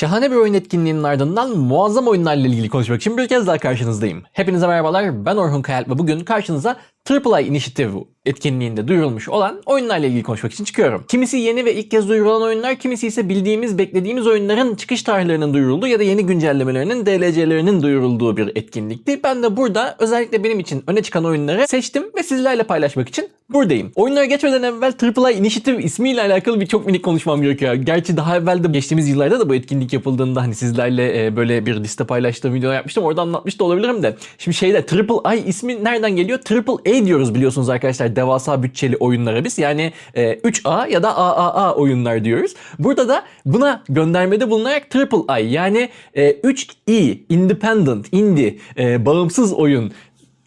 Şahane bir oyun etkinliğinin ardından muazzam oyunlarla ilgili konuşmak için bir kez daha karşınızdayım. Hepinize merhabalar, ben Orhun Kayal ve bugün karşınıza AAA Initiative etkinliğinde duyurulmuş olan oyunlarla ilgili konuşmak için çıkıyorum. Kimisi yeni ve ilk kez duyurulan oyunlar, kimisi ise bildiğimiz, beklediğimiz oyunların çıkış tarihlerinin duyurulduğu ya da yeni güncellemelerinin, DLC'lerinin duyurulduğu bir etkinlikti. Ben de burada özellikle benim için öne çıkan oyunları seçtim ve sizlerle paylaşmak için buradayım. Oyunlara geçmeden evvel AAA Initiative ismiyle alakalı bir çok minik konuşmam gerekiyor. Gerçi daha evvel de geçtiğimiz yıllarda da bu etkinlik yapıldığında hani sizlerle e, böyle bir liste paylaştığım video yapmıştım. Orada anlatmış da olabilirim de. Şimdi şeyde I ismi nereden geliyor? Triple A diyoruz biliyorsunuz arkadaşlar devasa bütçeli oyunlara biz. Yani e, 3A ya da AAA oyunlar diyoruz. Burada da buna göndermede bulunarak Triple I yani e, 3E Independent, Indie, e, bağımsız oyun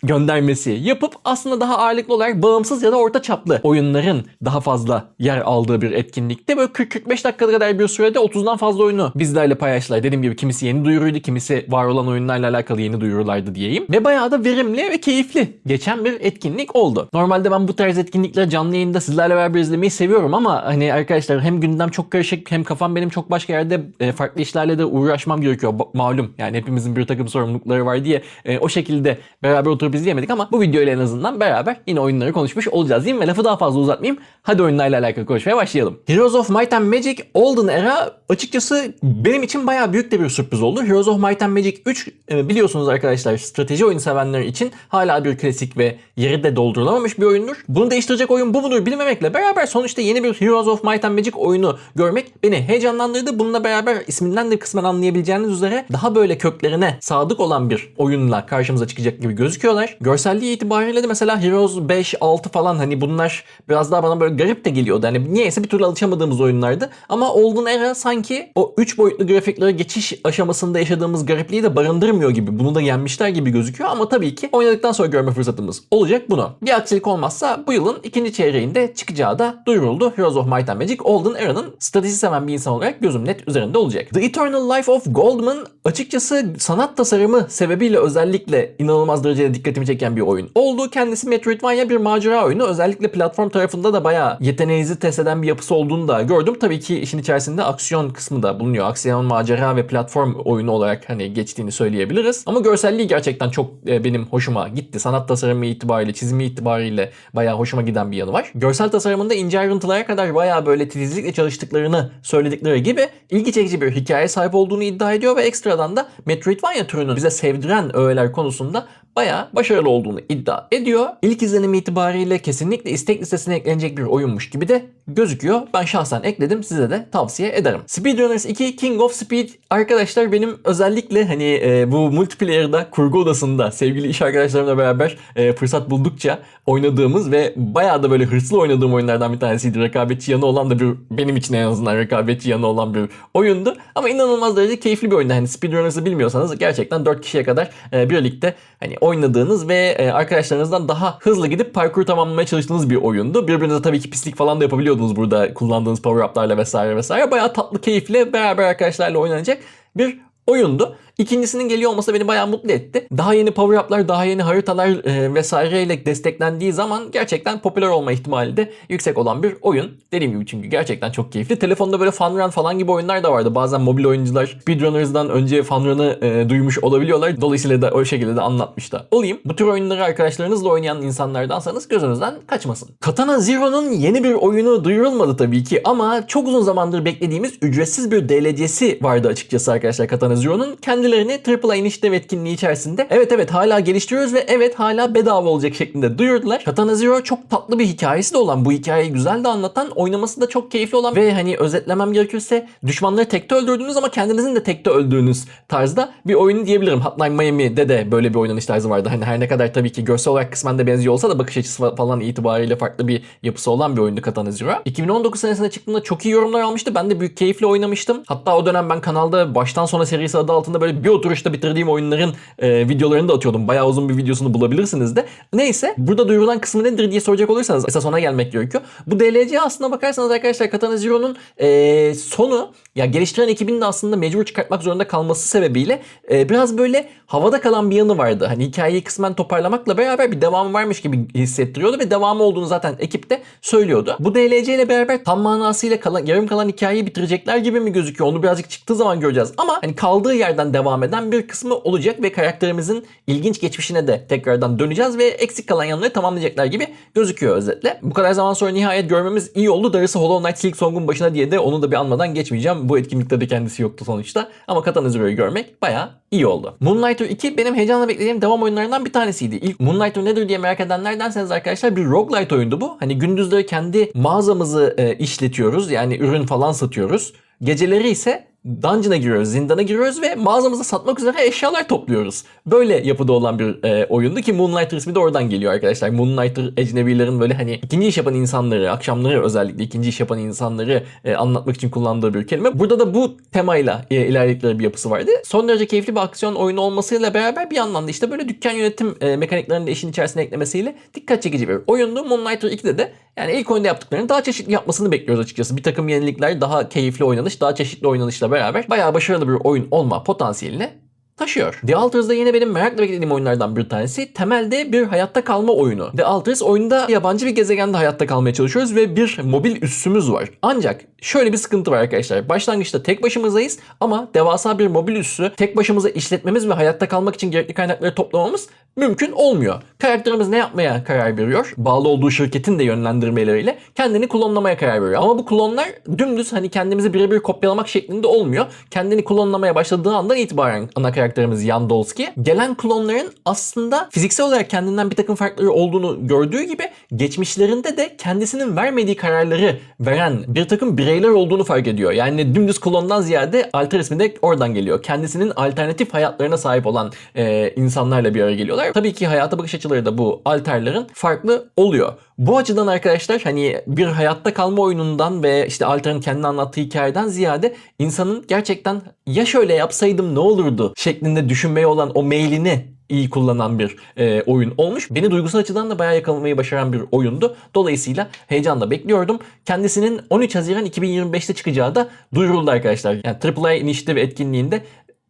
göndermesi yapıp aslında daha ağırlıklı olarak bağımsız ya da orta çaplı oyunların daha fazla yer aldığı bir etkinlikte. Böyle 40-45 dakika kadar bir sürede 30'dan fazla oyunu bizlerle paylaştılar. Dediğim gibi kimisi yeni duyuruydu, kimisi var olan oyunlarla alakalı yeni duyurulardı diyeyim. Ve bayağı da verimli ve keyifli geçen bir etkinlik oldu. Normalde ben bu tarz etkinlikleri canlı yayında sizlerle beraber izlemeyi seviyorum ama hani arkadaşlar hem gündem çok karışık hem kafam benim çok başka yerde e, farklı işlerle de uğraşmam gerekiyor. Malum yani hepimizin bir takım sorumlulukları var diye e, o şekilde beraber oturup izleyemedik ama bu videoyla en azından beraber yine oyunları konuşmuş olacağız diyeyim ve lafı daha fazla uzatmayayım. Hadi oyunlarla alakalı konuşmaya başlayalım. Heroes of Might and Magic Olden Era açıkçası benim için bayağı büyük de bir sürpriz oldu. Heroes of Might and Magic 3 e, biliyorsunuz arkadaşlar strateji oyun sevenler için hala bir klasik ve yeri de doldurulamamış bir oyundur. Bunu değiştirecek oyun bu mudur bilmemekle beraber sonuçta yeni bir Heroes of Might and Magic oyunu görmek beni heyecanlandırdı. Bununla beraber isminden de kısmen anlayabileceğiniz üzere daha böyle köklerine sadık olan bir oyunla karşımıza çıkacak gibi gözüküyorlar. Görselliği itibariyle de mesela Heroes 5, 6 falan hani bunlar biraz daha bana böyle garip de geliyordu. Hani niyeyse bir türlü alışamadığımız oyunlardı. Ama Olden Era sanki o 3 boyutlu grafiklere geçiş aşamasında yaşadığımız garipliği de barındırmıyor gibi. Bunu da yenmişler gibi gözüküyor ama tabii ki oynadıktan sonra görme fırsatımız olacak bunu. Bir aksilik olmazsa bu yılın ikinci çeyreğinde çıkacağı da duyuruldu. Heroes of Might and Magic Olden Era'nın strateji seven bir insan olarak gözüm net üzerinde olacak. The Eternal Life of Goldman açıkçası sanat tasarımı sebebiyle özellikle inanılmaz derecede dikkatimi çeken bir oyun oldu. Kendisi Metroidvania bir macera oyunu. Özellikle platform tarafında da bayağı yeteneğinizi test eden bir yapısı olduğunu da gördüm. Tabii ki işin içerisinde aksiyon kısmı da bulunuyor. Aksiyon, macera ve platform oyunu olarak hani geçtiğini söyleyebiliriz. Ama görselliği gerçekten çok e, benim hoşuma gitti. Sanat tasarımı itibariyle, çizimi itibariyle bayağı hoşuma giden bir yanı var. Görsel tasarımında ince ayrıntılara kadar bayağı böyle titizlikle çalıştıklarını söyledikleri gibi ilgi çekici bir hikaye sahip olduğunu iddia ediyor ve ekstradan da Metroidvania türünün bize sevdiren öğeler konusunda bayağı başarılı olduğunu iddia ediyor. İlk izlenim itibariyle kesinlikle istek listesine eklenecek bir oyunmuş gibi de gözüküyor. Ben şahsen ekledim size de tavsiye ederim. Speedrunners 2 King of Speed arkadaşlar benim özellikle hani e, bu multiplayer'da kurgu odasında sevgili iş arkadaşlarımla beraber e, fırsat buldukça oynadığımız ve bayağı da böyle hırslı oynadığım oyunlardan bir tanesiydi. Rekabetçi yanı olan da bir benim için en azından rekabetçi yanı olan bir oyundu. Ama inanılmaz derecede keyifli bir oyundu. Hani Speedrunners'ı bilmiyorsanız gerçekten 4 kişiye kadar e, birlikte hani oynadığınız ve e, arkadaşlarınızdan daha hızlı gidip parkur tamamlamaya çalıştığınız bir oyundu. Birbirinize tabii ki pislik falan da yapabiliyordunuz burada kullandığınız power up'larla vesaire vesaire. Bayağı tatlı, keyifli, beraber arkadaşlarla oynanacak bir oyundu. İkincisinin geliyor olması beni bayağı mutlu etti. Daha yeni power up'lar, daha yeni haritalar e, vesaireyle desteklendiği zaman gerçekten popüler olma ihtimali de yüksek olan bir oyun. Dediğim gibi çünkü gerçekten çok keyifli. Telefonda böyle Fun Run falan gibi oyunlar da vardı. Bazen mobil oyuncular Speedrunners'dan önce Fun Run'ı e, duymuş olabiliyorlar. Dolayısıyla da o şekilde de anlatmış da olayım. Bu tür oyunları arkadaşlarınızla oynayan insanlardansanız gözünüzden kaçmasın. Katana Zero'nun yeni bir oyunu duyurulmadı tabii ki ama çok uzun zamandır beklediğimiz ücretsiz bir DLC'si vardı açıkçası arkadaşlar Katana Zero'nun. Kendilerini AAA Initiative etkinliği içerisinde evet evet hala geliştiriyoruz ve evet hala bedava olacak şeklinde duyurdular. Katana Zero çok tatlı bir hikayesi de olan, bu hikayeyi güzel de anlatan, oynaması da çok keyifli olan ve hani özetlemem gerekirse düşmanları tekte öldürdüğünüz ama kendinizin de tekte öldüğünüz tarzda bir oyun diyebilirim. Hotline Miami'de de böyle bir oynanış tarzı vardı. Hani her ne kadar tabii ki görsel olarak kısmen de benziyor olsa da bakış açısı falan itibariyle farklı bir yapısı olan bir oyundu Katana Zero. 2019 senesinde çıktığında çok iyi yorumlar almıştı. Ben de büyük keyifle oynamıştım. Hatta o dönem ben kanalda baştan sona seri serisi adı altında böyle bir oturuşta bitirdiğim oyunların e, videolarını da atıyordum. Bayağı uzun bir videosunu bulabilirsiniz de. Neyse burada duyurulan kısmı nedir diye soracak olursanız esas ona gelmek gerekiyor. Bu DLC aslına bakarsanız arkadaşlar Katana Zero'nun e, sonu ya geliştiren ekibin de aslında mecbur çıkartmak zorunda kalması sebebiyle e, biraz böyle havada kalan bir yanı vardı. Hani hikayeyi kısmen toparlamakla beraber bir devamı varmış gibi hissettiriyordu ve devamı olduğunu zaten ekip de söylüyordu. Bu DLC ile beraber tam manasıyla kalan, yarım kalan hikayeyi bitirecekler gibi mi gözüküyor? Onu birazcık çıktığı zaman göreceğiz. Ama hani kaldığı yerden devam eden bir kısmı olacak ve karakterimizin ilginç geçmişine de tekrardan döneceğiz ve eksik kalan yanları tamamlayacaklar gibi gözüküyor özetle. Bu kadar zaman sonra nihayet görmemiz iyi oldu. Darısı Hollow Knight Silk Song'un başına diye de onu da bir anmadan geçmeyeceğim. Bu etkinlikte de kendisi yoktu sonuçta. Ama Katana Zero'yu görmek bayağı iyi oldu. Moonlighter 2 benim heyecanla beklediğim devam oyunlarından bir tanesiydi. İlk Moonlighter nedir diye merak edenlerdenseniz arkadaşlar bir roguelite oyundu bu. Hani gündüzleri kendi mağazamızı e, işletiyoruz. Yani ürün falan satıyoruz. Geceleri ise dungeon'a giriyoruz, zindana giriyoruz ve mağazamıza satmak üzere eşyalar topluyoruz. Böyle yapıda olan bir e, oyundu ki Moonlighter ismi de oradan geliyor arkadaşlar. Moonlighter ecnebilerin böyle hani ikinci iş yapan insanları, akşamları özellikle ikinci iş yapan insanları e, anlatmak için kullandığı bir kelime. Burada da bu temayla e, ilerledikleri bir yapısı vardı. Son derece keyifli bir aksiyon oyunu olmasıyla beraber bir yandan da işte böyle dükkan yönetim e, mekaniklerini de işin içerisine eklemesiyle dikkat çekici bir oyundu. Moonlighter 2'de de yani ilk oyunda yaptıklarını daha çeşitli yapmasını bekliyoruz açıkçası. Bir takım yenilikler, daha keyifli oynanış, daha çeşitli oynanışla beraber bayağı başarılı bir oyun olma potansiyelini taşıyor. The Alters da yine benim merakla beklediğim oyunlardan bir tanesi. Temelde bir hayatta kalma oyunu. The Alters oyunda yabancı bir gezegende hayatta kalmaya çalışıyoruz ve bir mobil üssümüz var. Ancak şöyle bir sıkıntı var arkadaşlar. Başlangıçta tek başımızdayız ama devasa bir mobil üssü tek başımıza işletmemiz ve hayatta kalmak için gerekli kaynakları toplamamız mümkün olmuyor. Karakterimiz ne yapmaya karar veriyor? Bağlı olduğu şirketin de yönlendirmeleriyle kendini klonlamaya karar veriyor. Ama bu klonlar dümdüz hani kendimizi birebir kopyalamak şeklinde olmuyor. Kendini klonlamaya başladığı andan itibaren ana karakterimiz Jan Dolski gelen klonların aslında fiziksel olarak kendinden bir takım farkları olduğunu gördüğü gibi geçmişlerinde de kendisinin vermediği kararları veren bir takım bireyler olduğunu fark ediyor. Yani dümdüz klondan ziyade alter ismi de oradan geliyor. Kendisinin alternatif hayatlarına sahip olan e, insanlarla bir araya geliyorlar. Tabii ki hayata bakış açıları da bu alterlerin farklı oluyor. Bu açıdan arkadaşlar hani bir hayatta kalma oyunundan ve işte Alter'ın kendi anlattığı hikayeden ziyade insanın gerçekten ya şöyle yapsaydım ne olurdu şeklinde düşünmeye olan o meylini iyi kullanan bir e, oyun olmuş. Beni duygusal açıdan da bayağı yakalamayı başaran bir oyundu. Dolayısıyla heyecanla bekliyordum. Kendisinin 13 Haziran 2025'te çıkacağı da duyuruldu arkadaşlar. Yani AAA Initiative etkinliğinde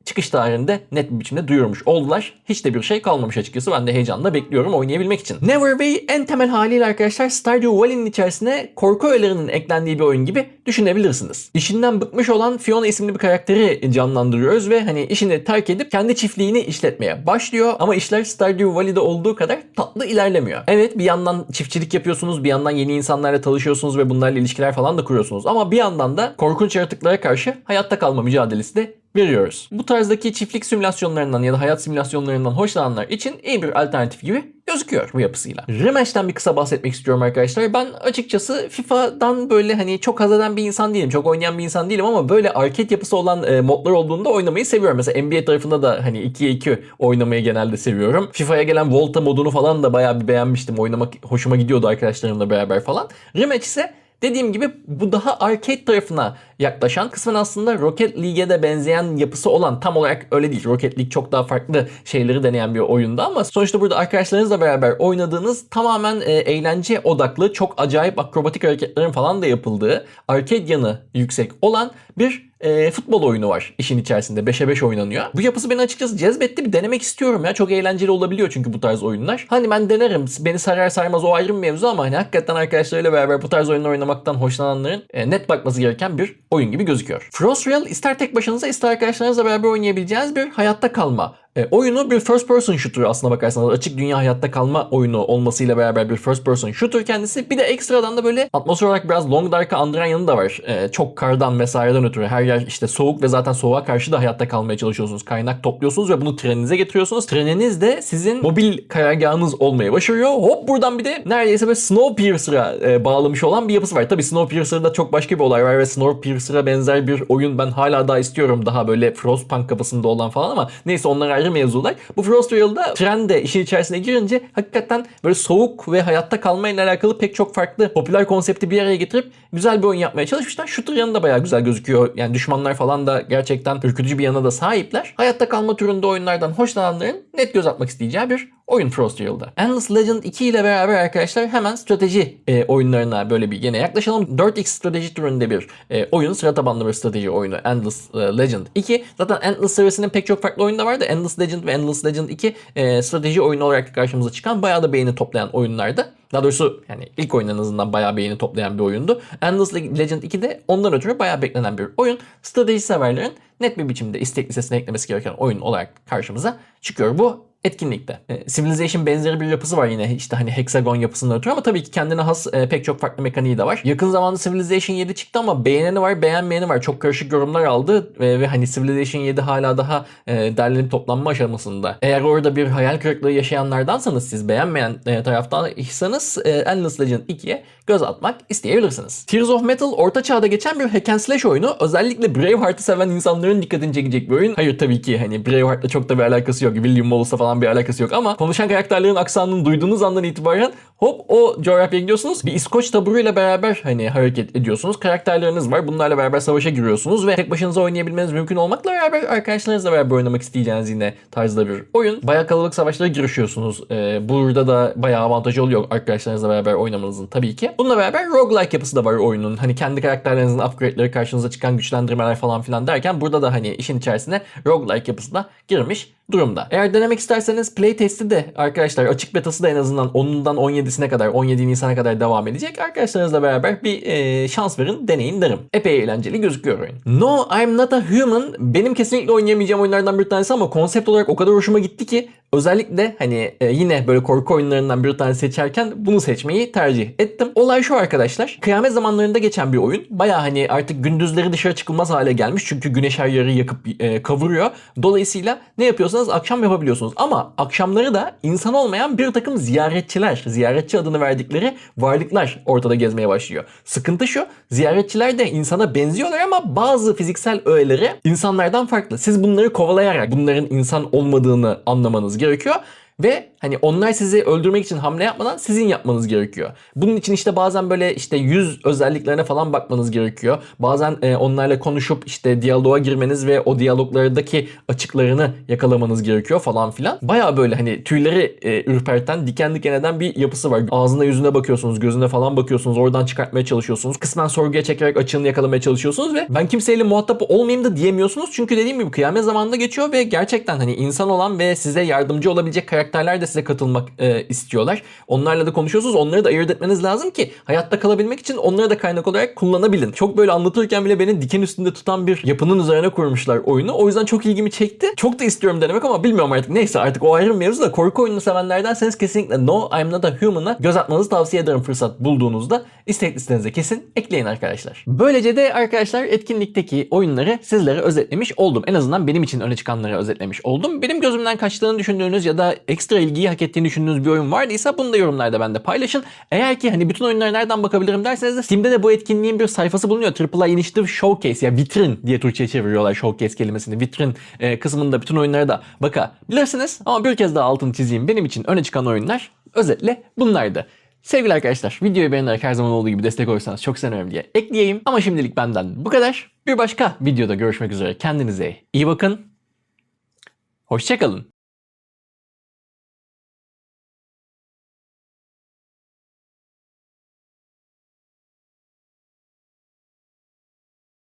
çıkış tarihinde net bir biçimde duyurmuş oldular. Hiç de bir şey kalmamış açıkçası. Ben de heyecanla bekliyorum oynayabilmek için. Neverway en temel haliyle arkadaşlar Stardew Valley'nin içerisine korku öğelerinin eklendiği bir oyun gibi düşünebilirsiniz. İşinden bıkmış olan Fiona isimli bir karakteri canlandırıyoruz ve hani işini terk edip kendi çiftliğini işletmeye başlıyor. Ama işler Stardew Valley'de olduğu kadar tatlı ilerlemiyor. Evet bir yandan çiftçilik yapıyorsunuz, bir yandan yeni insanlarla tanışıyorsunuz ve bunlarla ilişkiler falan da kuruyorsunuz. Ama bir yandan da korkunç yaratıklara karşı hayatta kalma mücadelesi de veriyoruz. Bu tarzdaki çiftlik simülasyonlarından ya da hayat simülasyonlarından hoşlananlar için iyi bir alternatif gibi gözüküyor bu yapısıyla. Remash'ten bir kısa bahsetmek istiyorum arkadaşlar. Ben açıkçası FIFA'dan böyle hani çok haz eden bir insan değilim. Çok oynayan bir insan değilim ama böyle arcade yapısı olan e, modlar olduğunda oynamayı seviyorum. Mesela NBA tarafında da hani 2'ye 2 oynamayı genelde seviyorum. FIFA'ya gelen Volta modunu falan da bayağı bir beğenmiştim. Oynamak hoşuma gidiyordu arkadaşlarımla beraber falan. Rematch ise Dediğim gibi bu daha arcade tarafına yaklaşan kısmen aslında Rocket League'e de benzeyen yapısı olan tam olarak öyle değil. Rocket League çok daha farklı şeyleri deneyen bir oyunda ama sonuçta burada arkadaşlarınızla beraber oynadığınız tamamen e, eğlence odaklı çok acayip akrobatik hareketlerin falan da yapıldığı arcade yanı yüksek olan bir e, futbol oyunu var işin içerisinde. 5'e 5 oynanıyor. Bu yapısı beni açıkçası cezbetti. Bir denemek istiyorum ya. Çok eğlenceli olabiliyor çünkü bu tarz oyunlar. Hani ben denerim. Beni sarar sarmaz o ayrı bir mevzu ama hani hakikaten arkadaşlarıyla beraber bu tarz oyunlar oynamaktan hoşlananların e, net bakması gereken bir oyun gibi gözüküyor. Frostreal ister tek başınıza ister arkadaşlarınızla beraber oynayabileceğiniz bir hayatta kalma e, oyunu bir first person shooter aslına bakarsanız açık dünya hayatta kalma oyunu olmasıyla beraber bir first person shooter kendisi. Bir de ekstradan da böyle atmosfer olarak biraz Long Dark'ı andıran yanı da var. E, çok kardan vesaireden ötürü her yer işte soğuk ve zaten soğuğa karşı da hayatta kalmaya çalışıyorsunuz. Kaynak topluyorsunuz ve bunu treninize getiriyorsunuz. Treniniz de sizin mobil karargahınız olmaya başarıyor. Hop buradan bir de neredeyse böyle Snowpiercer'a e, bağlamış olan bir yapısı var. Tabii Snowpiercer'da çok başka bir olay var ve Snowpiercer'a benzer bir oyun ben hala daha istiyorum. Daha böyle Frostpunk kafasında olan falan ama neyse onlar ayrı mevzular. Bu Frost Real'da tren de işin içerisine girince hakikaten böyle soğuk ve hayatta kalmayla alakalı pek çok farklı popüler konsepti bir araya getirip güzel bir oyun yapmaya çalışmışlar. Shooter yanı da bayağı güzel gözüküyor. Yani düşmanlar falan da gerçekten ürkütücü bir yana da sahipler. Hayatta kalma türünde oyunlardan hoşlananların net göz atmak isteyeceği bir oyun Frost Real'da. Endless Legend 2 ile beraber arkadaşlar hemen strateji e, oyunlarına böyle bir yine yaklaşalım. 4X strateji türünde bir e, oyun. Sıra tabanlı bir strateji oyunu Endless e, Legend 2. Zaten Endless serisinin pek çok farklı oyunu da vardı. Endless Legend ve Endless Legend 2 e, strateji oyunu olarak karşımıza çıkan bayağı da beğeni toplayan oyunlardı. Daha doğrusu yani ilk oyun en azından bayağı beğeni toplayan bir oyundu. Endless Legend 2 de ondan ötürü bayağı beklenen bir oyun. Strateji severlerin net bir biçimde istek listesine eklemesi gereken oyun olarak karşımıza çıkıyor bu etkinlikte. E, Civilization benzeri bir yapısı var yine işte hani hexagon yapısından ötürü ama tabii ki kendine has e, pek çok farklı mekaniği de var. Yakın zamanda Civilization 7 çıktı ama beğeneni var beğenmeyeni var. Çok karışık yorumlar aldı ve, ve hani Civilization 7 hala daha e, derlenip toplanma aşamasında. Eğer orada bir hayal kırıklığı yaşayanlardansanız siz beğenmeyen e, taraftansanız e, Endless Legend 2'ye göz atmak isteyebilirsiniz. Tears of Metal orta çağda geçen bir hack and slash oyunu. Özellikle Braveheart'ı seven insanların dikkatini çekecek bir oyun. Hayır tabii ki hani Braveheart'la çok da bir alakası yok. William Wallace'la falan bir alakası yok. Ama konuşan karakterlerin aksanını duyduğunuz andan itibaren hop o coğrafyaya gidiyorsunuz. Bir İskoç taburuyla beraber hani hareket ediyorsunuz. Karakterleriniz var. Bunlarla beraber savaşa giriyorsunuz ve tek başınıza oynayabilmeniz mümkün olmakla beraber arkadaşlarınızla beraber oynamak isteyeceğiniz yine tarzda bir oyun. Bayağı kalabalık savaşlara girişiyorsunuz. Ee, burada da bayağı avantajı oluyor arkadaşlarınızla beraber oynamanızın tabii ki. Bununla beraber roguelike yapısı da var oyunun. Hani kendi karakterlerinizin upgrade'leri karşınıza çıkan güçlendirmeler falan filan derken burada da hani işin içerisine roguelike yapısı da girmiş durumda. Eğer denemek isterseniz playtest'i de arkadaşlar açık betası da en azından 10'undan 17'sine kadar 17 Nisan'a kadar devam edecek. Arkadaşlarınızla beraber bir e, şans verin deneyin derim. Epey eğlenceli gözüküyor oyun. No I'm Not a Human benim kesinlikle oynayamayacağım oyunlardan bir tanesi ama konsept olarak o kadar hoşuma gitti ki özellikle hani e, yine böyle korku oyunlarından bir tane seçerken bunu seçmeyi tercih ettim. Olay şu arkadaşlar. Kıyamet zamanlarında geçen bir oyun. Baya hani artık gündüzleri dışarı çıkılmaz hale gelmiş. Çünkü güneş her yeri yakıp e, kavuruyor. Dolayısıyla ne yapıyorsanız akşam yapabiliyorsunuz. Ama akşamları da insan olmayan bir takım ziyaretçiler, ziyaretçi adını verdikleri varlıklar ortada gezmeye başlıyor. Sıkıntı şu, ziyaretçiler de insana benziyorlar ama bazı fiziksel öğeleri insanlardan farklı. Siz bunları kovalayarak bunların insan olmadığını anlamanız gerekiyor. Ve hani onlar sizi öldürmek için hamle yapmadan sizin yapmanız gerekiyor. Bunun için işte bazen böyle işte yüz özelliklerine falan bakmanız gerekiyor. Bazen e, onlarla konuşup işte diyaloğa girmeniz ve o diyaloglardaki açıklarını yakalamanız gerekiyor falan filan. Baya böyle hani tüyleri e, ürperten, diken diken eden bir yapısı var. Ağzına yüzüne bakıyorsunuz, gözüne falan bakıyorsunuz. Oradan çıkartmaya çalışıyorsunuz. Kısmen sorguya çekerek açığını yakalamaya çalışıyorsunuz ve ben kimseyle muhatap olmayayım da diyemiyorsunuz. Çünkü dediğim gibi kıyamet zamanında geçiyor ve gerçekten hani insan olan ve size yardımcı olabilecek karakterler de size katılmak e, istiyorlar. Onlarla da konuşuyorsunuz. Onları da ayırt etmeniz lazım ki hayatta kalabilmek için onları da kaynak olarak kullanabilin. Çok böyle anlatırken bile beni diken üstünde tutan bir yapının üzerine kurmuşlar oyunu. O yüzden çok ilgimi çekti. Çok da istiyorum denemek ama bilmiyorum artık. Neyse artık o ayrı mevzu da korku oyunu sevenlerdenseniz kesinlikle No I'm Not a Human'a göz atmanızı tavsiye ederim fırsat bulduğunuzda. İstek listenize kesin ekleyin arkadaşlar. Böylece de arkadaşlar etkinlikteki oyunları sizlere özetlemiş oldum. En azından benim için öne çıkanları özetlemiş oldum. Benim gözümden kaçtığını düşündüğünüz ya da ekstra ilgiyi hak ettiğini düşündüğünüz bir oyun vardıysa bunu da yorumlarda bende paylaşın. Eğer ki hani bütün oyunlara nereden bakabilirim derseniz de Steam'de de bu etkinliğin bir sayfası bulunuyor. AAA Initiative Showcase ya vitrin diye Türkçe'ye çeviriyorlar showcase kelimesini. Vitrin e, kısmında bütün oyunlara da bakabilirsiniz. Ama bir kez daha altını çizeyim. Benim için öne çıkan oyunlar özetle bunlardı. Sevgili arkadaşlar videoyu beğenerek her zaman olduğu gibi destek olursanız çok sevinirim diye ekleyeyim. Ama şimdilik benden bu kadar. Bir başka videoda görüşmek üzere. Kendinize iyi bakın. Hoşçakalın.